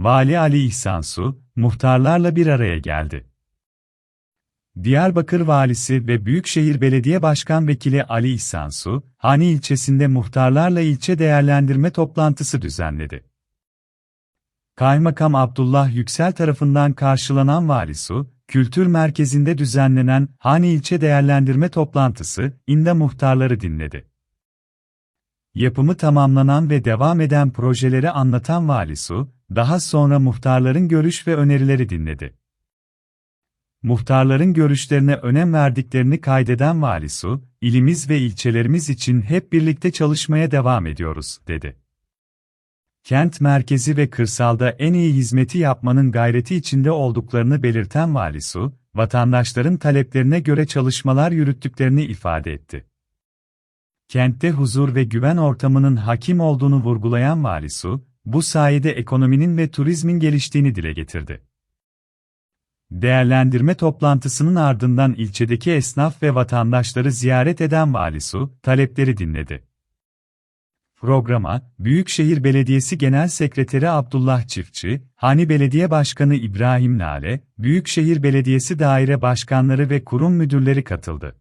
Vali Ali İhsansu, muhtarlarla bir araya geldi. Diyarbakır Valisi ve Büyükşehir Belediye Başkan Vekili Ali İhsansu, Hani ilçesinde muhtarlarla ilçe değerlendirme toplantısı düzenledi. Kaymakam Abdullah Yüksel tarafından karşılanan Valisu, Kültür Merkezi'nde düzenlenen Hani ilçe değerlendirme toplantısı, inde muhtarları dinledi. Yapımı tamamlanan ve devam eden projeleri anlatan Valisu, daha sonra muhtarların görüş ve önerileri dinledi. Muhtarların görüşlerine önem verdiklerini kaydeden Valisu, ilimiz ve ilçelerimiz için hep birlikte çalışmaya devam ediyoruz, dedi. Kent merkezi ve kırsalda en iyi hizmeti yapmanın gayreti içinde olduklarını belirten Valisu, vatandaşların taleplerine göre çalışmalar yürüttüklerini ifade etti. Kentte huzur ve güven ortamının hakim olduğunu vurgulayan Valisu, bu sayede ekonominin ve turizmin geliştiğini dile getirdi. Değerlendirme toplantısının ardından ilçedeki esnaf ve vatandaşları ziyaret eden Valisu, talepleri dinledi. Programa, Büyükşehir Belediyesi Genel Sekreteri Abdullah Çiftçi, Hani Belediye Başkanı İbrahim Nale, Büyükşehir Belediyesi Daire Başkanları ve kurum müdürleri katıldı.